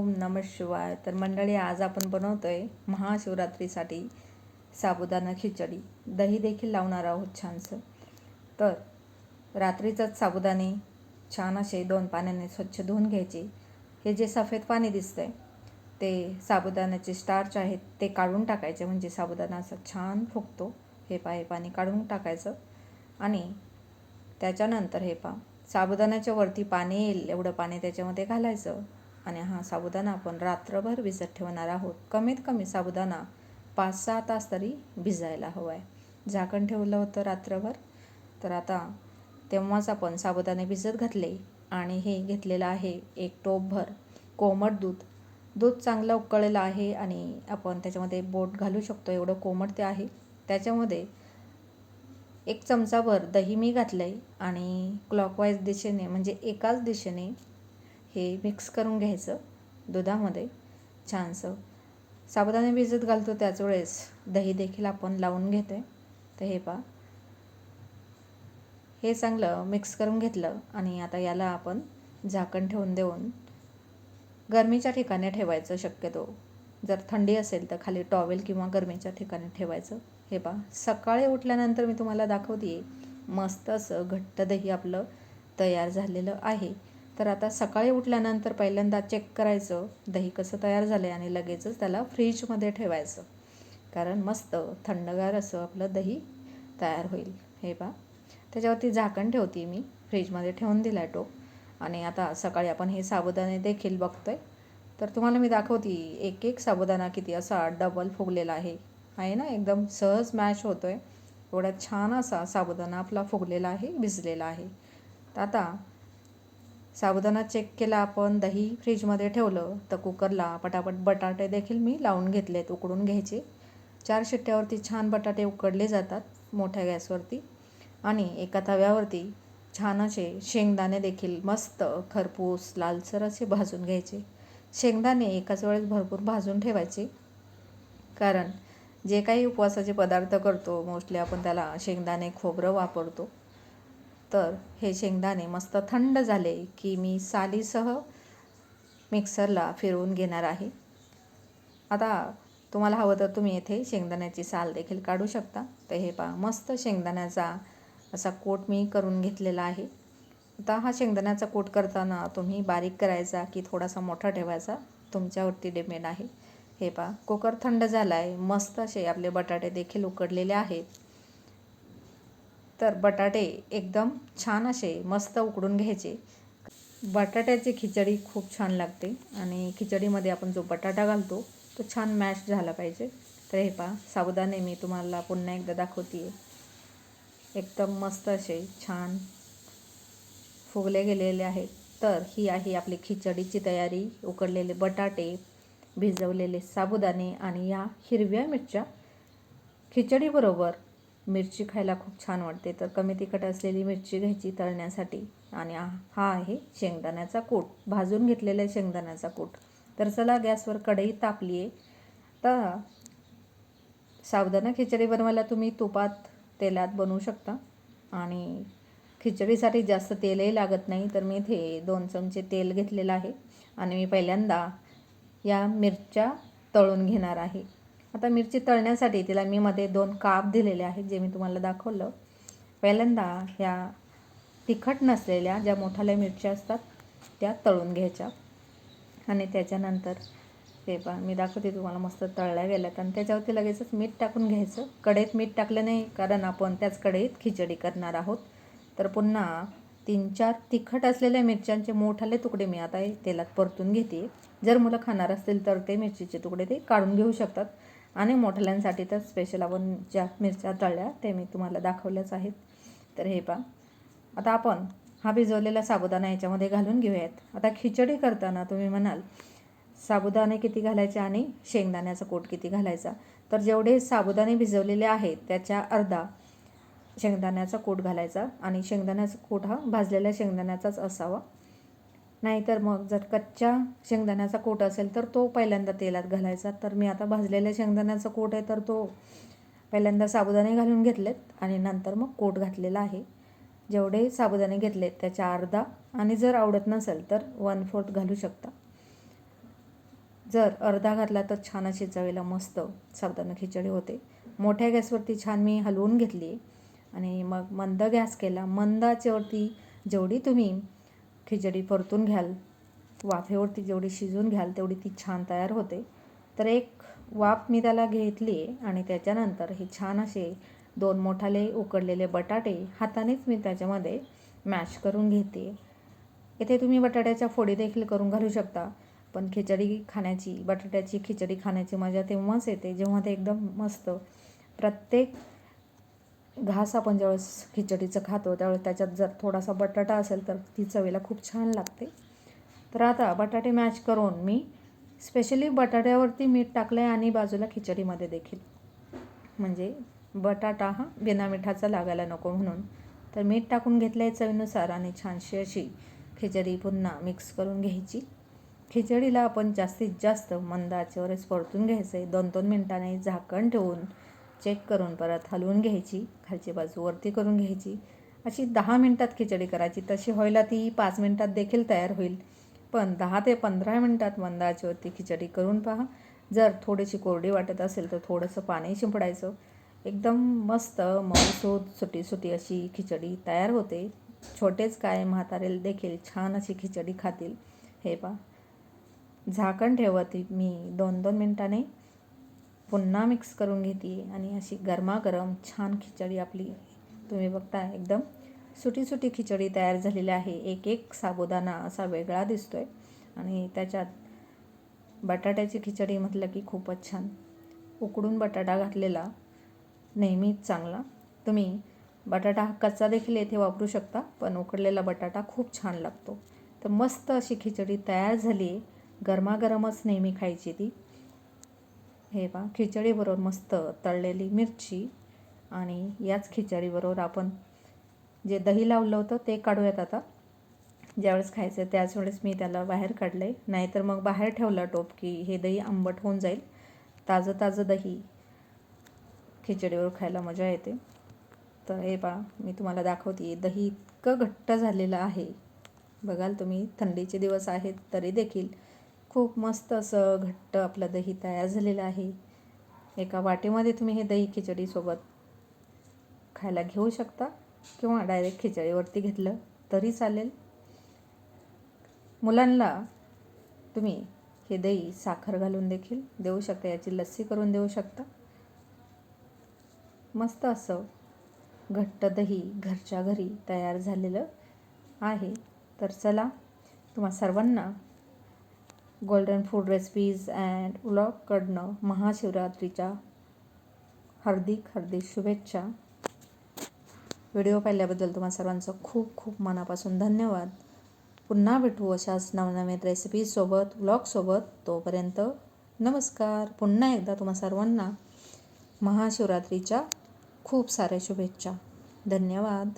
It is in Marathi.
ओम नम शिवाय. तर मंडळी आज आपण बनवतो आहे महाशिवरात्रीसाठी साबुदाणा खिचडी. दही देखील लावणार आहोत छानसं. तर रात्रीचंच साबुदाणे छान असे दोन पाण्याने स्वच्छ धुवून घ्यायचे. हे जे सफेद पाणी दिसतंय ते साबुदाण्याचे स्टार्च आहेत ते काढून टाकायचे. म्हणजे साबुदाणा असा छान फुगतो. हे पा हे पाणी काढून टाकायचं. आणि त्याच्यानंतर हे पा साबुदाण्याच्या वरती पाणी येईल. एवढं पाणी त्याच्यामध्ये घालायचं. आणि हा साबुदाणा आपण रात्रभर भिजत ठेवणार आहोत. कमीत कमी साबुदाणा पाच सहा तास तरी भिजायला हवा आहे. झाकण ठेवलं होतं रात्रभर. तर आता तेव्हाच आपण साबुदाणे भिजत घातले आणि हे घेतलेलं आहे एक टोपभर कोमट दूध. दूध चांगलं उकळलेलं आहे आणि आपण त्याच्यामध्ये बोट घालू शकतो. एवढं कोमट ते आहे. त्याच्यामध्ये एक चमचाभर दही मी घातलं आहे आणि क्लॉकवाईज दिशेने म्हणजे एकाच दिशेने हे मिक्स करून घ्यायचं दुधामध्ये. छानसं. साबुदाणे भिजत घालतो त्याच वेळेस. दही देखील आपण लावून घेतो आहे तर हे पा हे चांगलं मिक्स करून घेतलं आणि आता याला आपण झाकण ठेवून देऊन गरमीच्या ठिकाणी ठेवायचं शक्यतो. जर थंडी असेल तर खाली टॉवेल किंवा गरमीच्या ठिकाणी ठेवायचं. हे पा सकाळी उठल्यानंतर मी तुम्हाला दाखवते मस्त असं घट्ट दही आपलं तयार झालेलं आहे. तर आता सकाळी उठल्यानंतर पहिल्यांदा चेक करायचं दही कसं तयार झालं आहे आणि लगेचच त्याला फ्रीजमध्ये ठेवायचं. कारण मस्त थंडगार असं आपलं दही तयार होईल. हे पा त्याच्यावरती झाकण ठेवते मी. फ्रीजमध्ये ठेवून दिला आहे टोप आणि आता सकाळी आपण हे साबुदाणे देखील बघतोय. तर तुम्हाला मी दाखवते एक एक साबुदाणा किती असा डबल फुगलेला आहे. आहे ना? एकदम सहज मॅश होतो आहे एवढा छान असा साबुदाणा आपला फुगलेला आहे भिजलेला आहे. तर आता साबुदाणा चेक केला आपण दही फ्रीजमध्ये ठेवलं तर कुकरला पटापट बटाटे देखील मी लावून घेतलेत उकडून घ्यायचे. चार शिट्ट्यावरती छान बटाटे उकडले जातात मोठ्या गॅसवरती. आणि एका तव्यावरती छान असे शेंगदाणे देखील मस्त खरपूस लालसर असे भाजून घ्यायचे. शेंगदाणे एकाच वेळेस भरपूर भाजून ठेवायचे. कारण जे काही उपवासाचे पदार्थ करतो मोस्टली आपण त्याला शेंगदाणे खोबरं वापरतो. तर हे शेंगदाणे मस्त थंड झाले की मी सालीसह मिक्सरला फिरवून घेणार आहे. आता तुम्हाला हवं तर तुम्ही येथे शेंगदाण्याची साल देखील काढू शकता. तर हे पहा मस्त शेंगदाण्याचा असा कोट मी करून घेतलेला आहे. आता हा शेंगदाण्याचा कोट करताना तुम्ही बारीक करायचा की थोडासा मोठा ठेवायचा. तुमच्यावरती डिपेंड आहे. हे पहा कुकर थंड झाला आहे मस्त असे आपले बटाटे देखील उकडलेले आहेत. तर बटाटे एकदम छान असे मस्त उकडून घ्यायचे. बटाट्याची खिचडी खूप छान लागते आणि खिचडीमध्ये आपण जो बटाटा घालतो तो छान मॅश झाला पाहिजे. तर हे पहा साबुदाणे मी तुम्हाला पुन्हा एकदा दाखवते एकदम मस्त असे छान फुगले गेलेले आहेत. तर ही आहे आपली खिचडीची तयारी. उकडलेले बटाटे भिजवलेले साबुदाणे आणि या हिरव्या मिरच्या. खिचडीबरोबर मिरची खायला खूप छान वाटते. तर कमी तिखट असलेली मिरची घ्यायची तळण्यासाठी. आणि हा आहे शेंगदाण्याचा कूट. भाजून घेतलेला आहे शेंगदाण्याचा कूट. तर चला गॅसवर कढई तापली आहे. तर सावधाना खिचडी बनवायला तुम्ही तुपात तेलात बनवू शकता. आणि खिचडीसाठी जास्त तेलही लागत नाही. तर मी इथे दोन चमचे तेल घेतलेलं आहे. आणि मी पहिल्यांदा या मिरच्या तळून घेणार आहे. आता मिरची तळण्यासाठी तिला मी मध्ये दोन काप दिलेले आहेत जे मी तुम्हाला दाखवलं. पहिल्यांदा ह्या तिखट नसलेल्या ज्या मोठाल्या मिरच्या असतात त्या तळून घ्यायच्या. आणि त्याच्यानंतर ते पहा मी दाखवते तुम्हाला मस्त तळल्या गेल्यात. आणि त्याच्यावरती लगेचच मीठ टाकून घ्यायचं. कढईत मीठ टाकलं नाही कारण आपण त्याच कढईत खिचडी करणार आहोत. तर पुन्हा तीन चार तिखट असलेल्या मिरच्यांचे मोठाले तुकडे मी आता तेलात परतून घेते. जर मुलं खाणार असतील तर ते मिरचीचे तुकडे ते काढून घेऊ शकतात. आणि मोठ्यांसाठी तर स्पेशल आपण ज्या मिरच्या तळल्या ते मी तुम्हाला दाखवल्याच आहेत. तर हे पहा. आता आपण हा भिजवलेला साबुदाणा याच्यामध्ये घालून घेऊयात. आता खिचडी करताना तुम्ही म्हणाल साबुदाणे किती घालायचे आणि शेंगदाण्याचा कोट किती घालायचा? तर जेवढे साबुदाणे भिजवलेले आहेत त्याच्या अर्धा शेंगदाण्याचा कोट घालायचा आणि शेंगदाण्याचा कोट हा भाजलेल्या शेंगदाण्याचाच असावा. नाहीतर मग जर कच्च्या शेंगदाण्याचा कोट असेल तर तो पहिल्यांदा तेलात घालायचा. तर मी आता भाजलेल्या शेंगदाण्याचा कोट आहे तर तो पहिल्यांदा साबुदाणे घालून घेतलेत आणि नंतर मग कोट घातलेला आहे. जेवढे साबुदाणे घेतलेत त्याच्या अर्धा आणि जर आवडत नसेल तर वन फोर्थ घालू शकता. जर अर्धा घातला तर छान अशी चवीला मस्त साबुदाणा खिचडी होते. मोठ्या गॅसवरती छान मी हलवून घेतली आणि मग मंद गॅस केला. मंदाच्यावरती जेवढी तुम्ही खिचडी परतून घ्याल. वाफेवरती जेवढी शिजून घ्याल तेवढी ती छान तयार होते. तर एक वाफ मी त्याला घेतली आणि त्याच्यानंतर हे छान असे दोन मोठाले उकडलेले बटाटे हातानेच मी त्याच्यामध्ये मॅश करून घेते. इथे तुम्ही बटाट्याच्या फोडी देखील करून घालू शकता पण खिचडी खाण्याची बटाट्याची खिचडी खाण्याची मजा तेव्हाच येते जेव्हा ते एकदम मस्त प्रत्येक घास आपण ज्यावेळेस खिचडीचं खातो त्यावेळेस त्याच्यात जर थोडासा बटाटा असेल तर ती चवीला खूप छान लागते. तर आता बटाटे मॅच करून मी स्पेशली बटाट्यावरती मीठ टाकलं आहे आणि बाजूला खिचडीमध्ये देखील. म्हणजे बटाटा हा बिना मिठाचा लागायला नको म्हणून. तर मीठ टाकून घेतलं आहे चवीनुसार आणि छानशी अशी खिचडी पुन्हा मिक्स करून घ्यायची. खिचडीला आपण जास्तीत जास्त मंद आचेवरच परतून घ्यायचं. आहे दोन दोन मिनटाने झाकण ठेवून चेक करून परत हलवून घ्यायची खालची बाजू वरती करून घ्यायची. अशी दहा मिनटात खिचडी करायची. तशी व्हायला ती पाच मिनटात देखील तयार होईल. पण दहा ते पंधरा मिनटात मंदाच्यावरती खिचडी करून पहा. जर थोडीशी कोरडी वाटत असेल तर थोडंसं पाणी शिंपडायचं. एकदम मस्त मऊसूद सुटी सुटी अशी खिचडी तयार होते. छोटेच काय म्हातारेल देखील छान अशी खिचडी खातील. हे पा झाकण ठेवत मी दोन दोन मिनटाने पुन्हा मिक्स करून घेते आणि अशी गरमागरम छान खिचडी आपली तुम्ही बघता एकदम सुटी सुटी खिचडी तयार झालेली आहे. एक एक साबुदाणा असा वेगळा दिसतो आहे आणि त्याच्यात बटाट्याची खिचडी म्हटलं की खूपच छान. उकडून बटाटा घातलेला नेहमीच चांगला. तुम्ही बटाटा कच्चा देखील येथे वापरू शकता पण उकडलेला बटाटा खूप छान लागतो. तर मस्त अशी खिचडी तयार झाली आहे गरमागरमच नेहमी खायची ती. हे बा खिचडीबरोबर मस्त तळलेली मिरची आणि याच खिचडीबरोबर आपण जे दही लावलं होतं ते काढूयात आता. ज्यावेळेस खायचं आहे त्याच वेळेस मी त्याला बाहेर काढलं आहे नाहीतर मग बाहेर ठेवलं टोप की हे दही आंबट होऊन जाईल. ताजं ताजं दही खिचडीवर खायला मजा येते. तर हे पा मी तुम्हाला दाखवते. दही इतकं घट्ट झालेलं आहे. बघाल तुम्ही थंडीचे दिवस आहेत तरी देखील. खूप मस्त असं घट्ट आपलं दही तयार झालेलं आहे. एका वाटीमध्ये तुम्ही हे दही खिचडीसोबत खायला घेऊ शकता किंवा डायरेक्ट खिचडीवरती घेतलं तरी चालेल. मुलांना तुम्ही हे दही साखर घालून देखील देऊ शकता याची लस्सी करून देऊ शकता. मस्त असं घट्ट दही घरच्या घरी तयार झालेलं आहे. तर चला तुम्हा सर्वांना गोल्डन फूड रेसिपीज अँड व्लॉगकडनं महाशिवरात्रीच्या हार्दिक हार्दिक शुभेच्छा व्हिडिओ पाहिल्याबद्दल तुम्हा सर्वांचं खूप खूप मनापासून धन्यवाद. पुन्हा भेटू अशाच नवनवीन रेसिपीजसोबत व्लॉगसोबत तोपर्यंत नमस्कार. पुन्हा एकदा तुम्हा सर्वांना महाशिवरात्रीच्या खूप साऱ्या शुभेच्छा. धन्यवाद.